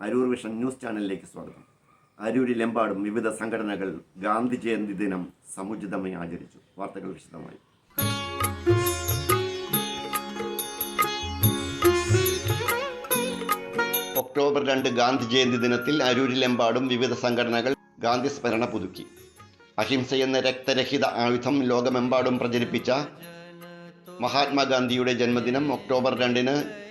Aroor vision news ചാനലിലേക്ക് സ്വാഗതം. അരൂരിലെമ്പാടും വിവിധ സംഘടനകൾ ഗാന്ധി ജയന്തി ദിനം സമുചിതമായി ആചരിച്ചു. വാർത്തകൾ വിശദമായി. ഒക്ടോബർ രണ്ട് ഗാന്ധി ജയന്തി ദിനത്തിൽ അരൂരിലെമ്പാടും വിവിധ സംഘടനകൾ ഗാന്ധി സ്മരണ പുതുക്കി. അഹിംസ എന്ന രക്തരഹിത ആയുധം ലോകമെമ്പാടും പ്രചരിപ്പിച്ച മഹാത്മാഗാന്ധിയുടെ ജന്മദിനം ഒക്ടോബർ രണ്ടിന്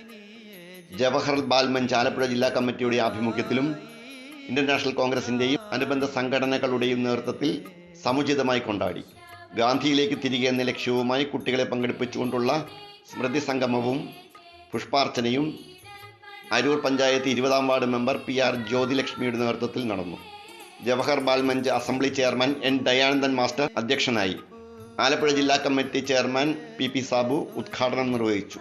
ജവഹർ ബാൽമഞ്ച് ആലപ്പുഴ ജില്ലാ കമ്മിറ്റിയുടെ ആഭിമുഖ്യത്തിലും ഇന്റർനാഷണൽ കോൺഗ്രസിന്റെയും അനുബന്ധ സംഘടനകളുടെയും നേതൃത്വത്തിൽ സമുചിതമായി കൊണ്ടാടി. ഗാന്ധിയിലേക്ക് തിരികെ എന്ന ലക്ഷ്യവുമായി കുട്ടികളെ പങ്കെടുപ്പിച്ചുകൊണ്ടുള്ള സ്മൃതി സംഗമവും പുഷ്പാർച്ചനയും അരൂർ പഞ്ചായത്ത് ഇരുപതാം വാർഡ് മെമ്പർ പി ആർ ജ്യോതിലക്ഷ്മിയുടെ നേതൃത്വത്തിൽ നടന്നു. Jawahar Bal Manch assembly chairman N Dayanandan master അധ്യക്ഷനായി. ആലപ്പുഴ ജില്ലാ committee chairman P P Sabu ഉദ്ഘാടനം നിർവഹിച്ചു.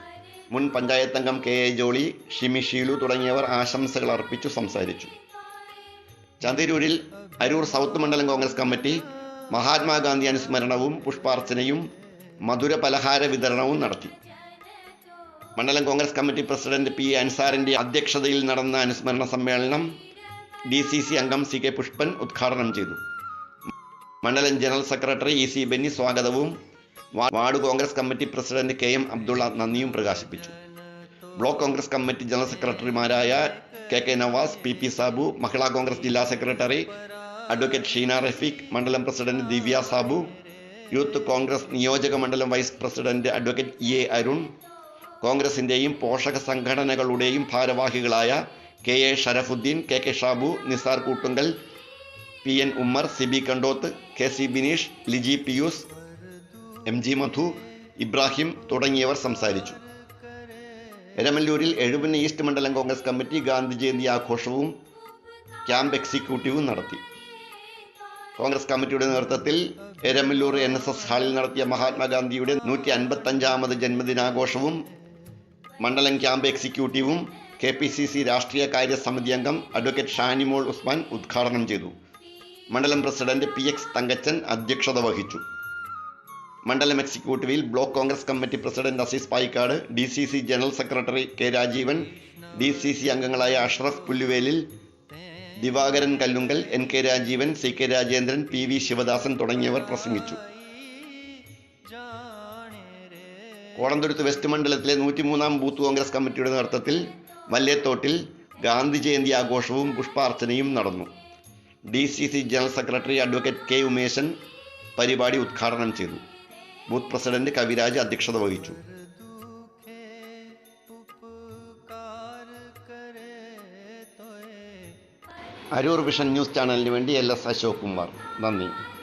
മുൻ പഞ്ചായത്ത് അംഗം കെ എ ജോളി ഷിമി ഷീലു തുടങ്ങിയവർ ആശംസകൾ അർപ്പിച്ചു സംസാരിച്ചു. ചന്തിരൂരിൽ അരൂർ സൗത്ത് മണ്ഡലം കോൺഗ്രസ് കമ്മിറ്റി മഹാത്മാഗാന്ധി അനുസ്മരണവും പുഷ്പാർച്ചനയും മധുര പലഹാര വിതരണവും നടത്തി. മണ്ഡലം കോൺഗ്രസ് കമ്മിറ്റി പ്രസിഡന്റ് പി അൻസാറിന്റെ അധ്യക്ഷതയിൽ നടന്ന അനുസ്മരണ സമ്മേളനം ഡി സി സി അംഗം സി കെ പുഷ്പൻ ഉദ്ഘാടനം ചെയ്തു. മണ്ഡലം general secretary E C Benny സ്വാഗതവും ward Congress committee president K M Abdulla നന്ദിയും പ്രകാശിപ്പിച്ചു. ബ്ലോക്ക് കോൺഗ്രസ് കമ്മിറ്റി ജനറൽ സെക്രട്ടറിമാരായ K K Navas P P Sabu Mahila Congress ജില്ലാ സെക്രട്ടറി അഡ്വക്കേറ്റ് ഷീന റഫീഖ് മണ്ഡലം പ്രസിഡന്റ് ദിവ്യ സാബു യൂത്ത് കോൺഗ്രസ് നിയോജക മണ്ഡലം vice president advocate E A Arun കോൺഗ്രസിന്റെയും പോഷക സംഘടനകളുടെയും ഭാരവാഹികളായ K A Sharafudheen K K Shabu Nisar Koottungal P N Ummer Siby Kandoth K C Bineesh Liji Pius M G Madhu Ibrahim തുടങ്ങിയവർ സംസാരിച്ചു. എരമല്ലൂരിൽ എഴുപന് east മണ്ഡലം Congress committee Gandhi Jayanti ആഘോഷവും ക്യാമ്പ് എക്സിക്യൂട്ടീവും നടത്തി. കോൺഗ്രസ് കമ്മിറ്റിയുടെ നേതൃത്വത്തിൽ എരമല്ലൂർ എൻ എസ് എസ് ഹാളിൽ നടത്തിയ മഹാത്മാഗാന്ധിയുടെ നൂറ്റി അൻപത്തഞ്ചാമത് ജന്മദിനാഘോഷവും മണ്ഡലം ക്യാമ്പ് എക്സിക്യൂട്ടീവും കെ പി സി സി രാഷ്ട്രീയ കാര്യ സമിതി അംഗം അഡ്വക്കേറ്റ് ഷാനിമോൾ ഉസ്മാൻ ഉദ്ഘാടനം ചെയ്തു. മണ്ഡലം പ്രസിഡന്റ് പി എക്സ് തങ്കച്ചൻ അധ്യക്ഷത വഹിച്ചു. മണ്ഡലം എക്സിക്യൂട്ടീവിൽ block Congress committee president Azeez Payikkad D C C general secretary K Rajeevan D C C അംഗങ്ങളായ Ashraf Pulluvelil Divakaran Kallungal N K Rajeevan C K Rajendran P V Sivadasan തുടങ്ങിയവർ പ്രസംഗിച്ചു. Kodanthuruthu west മണ്ഡലത്തിലെ നൂറ്റിമൂന്നാം booth Congress കമ്മിറ്റിയുടെ നേതൃത്വത്തിൽ വല്ലേത്തോട്ടിൽ ഗാന്ധി ജയന്തി ആഘോഷവും പുഷ്പാർച്ചനയും നടന്നു. D C C general secretary advocate K Umesan പരിപാടി ഉദ്ഘാടനം ചെയ്തു. ബൂത്ത് പ്രസിഡന്റ് കവിരാജ് അധ്യക്ഷത വഹിച്ചു. അരൂർ വിഷൻ ന്യൂസ് ചാനലിന് വേണ്ടി എൽ എസ് അശോക് കുമാർ. നന്ദി.